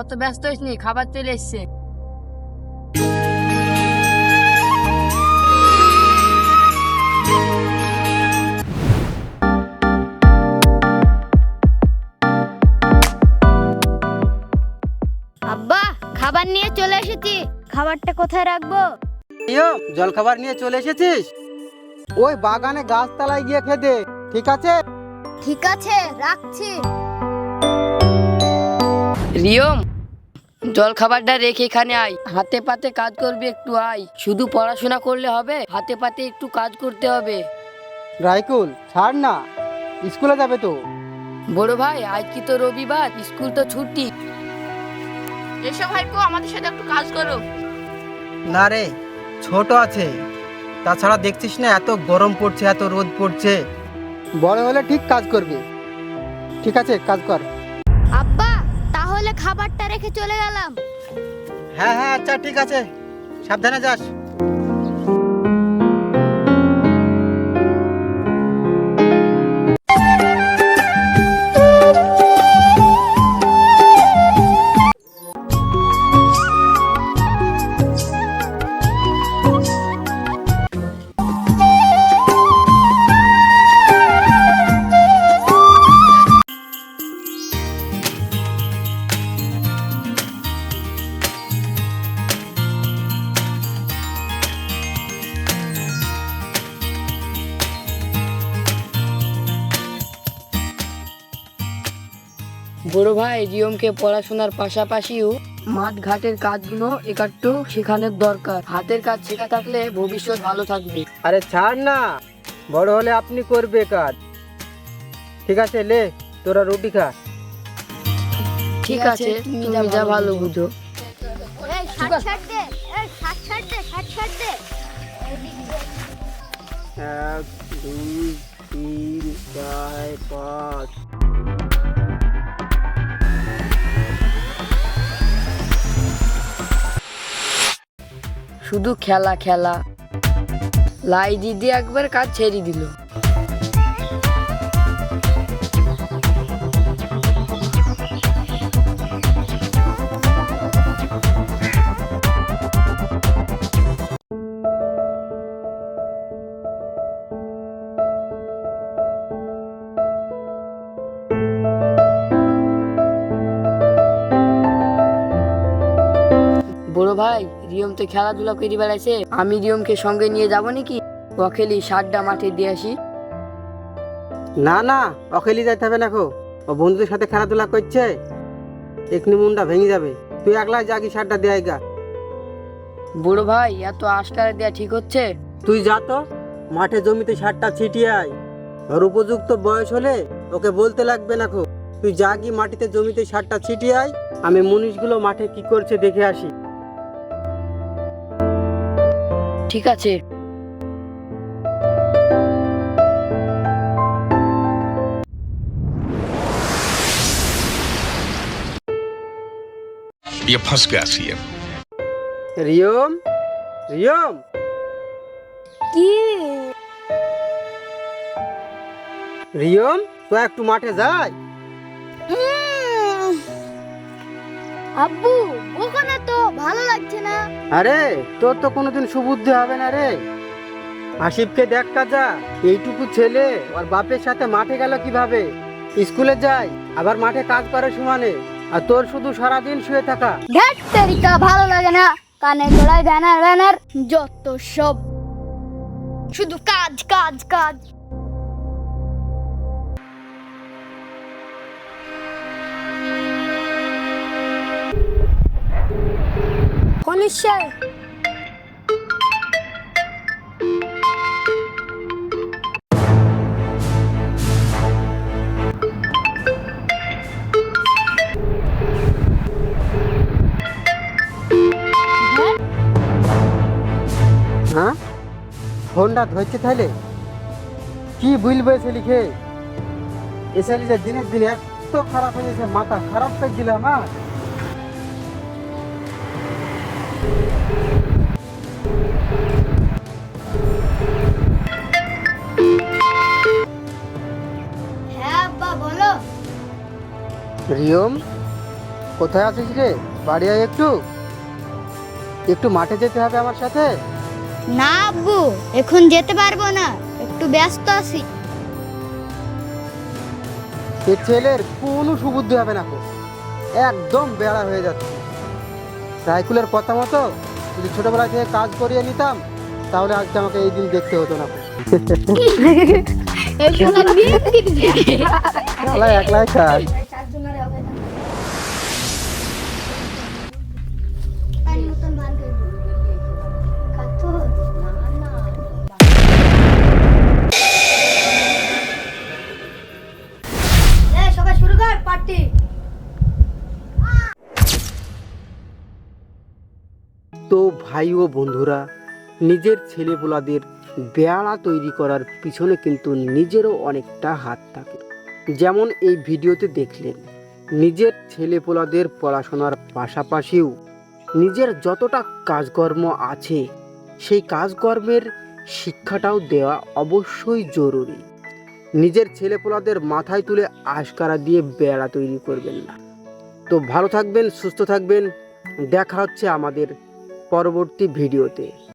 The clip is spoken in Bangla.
অত ব্যস্ত হইস নি খাবার চলে এসছে। আব্বা খাবার নিয়ে চলে এসেছি। খাবারটা কোথায় রাখব? ইয়ো জলখাবার নিয়ে চলে এসেছিস? ওই বাগানে গাছতলায় গিয়ে খেতে ঠিক আছে? ঠিক আছে রাখছি। রিয়ম জল খাবারটা রেখে এখানে আয়। হাতে পাতে কাজ করবি একটু আয়। শুধু পড়াশোনা করলে হবে হাতে পাতে একটু কাজ করতে হবে। রাইকুল ছাড় না। স্কুলে যাবে তো। বড় ভাই আজ কি তো রবিবার? স্কুল তো ছুটি। এসো ভাইপো আমাদের সাথে একটু কাজ করো। না রে ছোট আছে। তাছাড়া দেখছিস না এত গরম পড়ছে এত রোদ পড়ছে? বড় হলে ঠিক কাজ করবে। ঠিক আছে কাজ কর। খাবারটা রেখে চলে গেলাম। হ্যাঁ হ্যাঁ আচ্ছা ঠিক আছে। সাবধানে যাস। বড় ভাই রিয়মকে পড়াশোনার পাশাপাশিও মাঠ ঘাটের কাজগুলো একটু শেখানোর দরকার। হাতের কাজ শেখা থাকলে ভবিষ্যৎ ভালো থাকবে। আরে ছাড় না বড় হলে আপনি করবে কাজ। ঠিক আছে লে তোরা রুটি খা। ঠিক আছে তুমি যা ভালো বুঝো। এই দে এই দে দে। এক দুই তিন চার পাঁচ শুধু খেলা খেলা। লাই দিদি একবার কাজ ছেড়ে দিল। বড় ভাই রিয়ম তো খেলাধুলা করে বেড়াইছে আমি রিয়মকে সঙ্গে নিয়ে যাব নাকি? ওয়াকেলি সাতটা মাঠে দিয়ে আসি। না না অকেলি যাইতে হবে না খো ও বন্ধুদের সাথে খেলাধুলা করছে এখনি মুন্ডা ভেঙে যাবে। তুই একলা জাগি সারটা দেয় গা বড় ভাই এত আশকারা দেওয়া ঠিক হচ্ছে? তুই যা তো মাঠে জমিতে সারটা ছিটিয়ে আয়। ওর উপযুক্ত বয়স হলে ওকে বলতে লাগবে না খো তুই জাগি মাটিতে জমিতে সারটা ছিটিয়ে আয় আমি মুনিশগুলো মাঠে কি করছে দেখে আসি। ঠিক আছে ये फंस गया सीएम রিয়ম রিয়ম কি রিয়ম তো একটু মাঠে যাই আব্বু ওখানে তো ভালো লাগছে না। আরে তোর তো কোনোদিন সুবুদ্ধি হবে না রে। আসিফকে দেখ কাজা এইটুকু ছেলে ওর বাপের সাথে মাঠে গেল কীভাবে? স্কুলে যায় আবার মাঠে কাজ করে সমানে আর তোর শুধু সারাদিন শুয়ে থাকা। ধ্যাট তেরিকা ভালো লাগে না। কানে গলায় ব্যানার ব্যানার যত সব। শুধু কাজ কাজ কাজ। কনিশ্চয় হ্যাঁ ফোনটা ধরছে তাহলে কি বুঝবে এসে লিখে এসে লিখে দিনের দিন এত খারাপ হয়ে গেছে মাথা খারাপ করে দিলাম হ্যাঁ রিয়ম কোথায় আছিস রে? বাড়ি আয় একটু। একটু মাঠে যেতে হবে আমার সাথে? না আব্বু এখন যেতে পারব না। একটু ব্যস্ত আছি। এ ছেলের কোনো সুবুদ্ধি হবে না। একদম বেড়া হয়ে যাচ্ছে। রাইকুলের কথা মতো যদি ছোটবেলা থেকে কাজ করিয়ে নিতাম তাহলে আজকে আমাকে এই দিন দেখতে হতো না একলা একলাই কাজ। পার্টি। তো ভাই ও বন্ধুরা, নিজের ছেলেপোলাদের বেড়া তৈরি করার পিছনে কিন্তু নিজেরও অনেকটা হাত থাকে। যেমন এই ভিডিওতে দেখলেন, নিজের ছেলেপোলাদের পড়াশোনার পাশাপাশিও নিজের যতটা কাজকর্ম আছে, সেই কাজকর্মের শিক্ষাটাও দেওয়া অবশ্যই জরুরি। নিজের ছেলেপোলাদের মাথায় তুলে আশকারা দিয়ে বেড়া তৈরি করবেন না। তো ভালো থাকবেন, সুস্থ থাকবেন। দেখা হচ্ছে আমাদের পরবর্তী ভিডিওতে।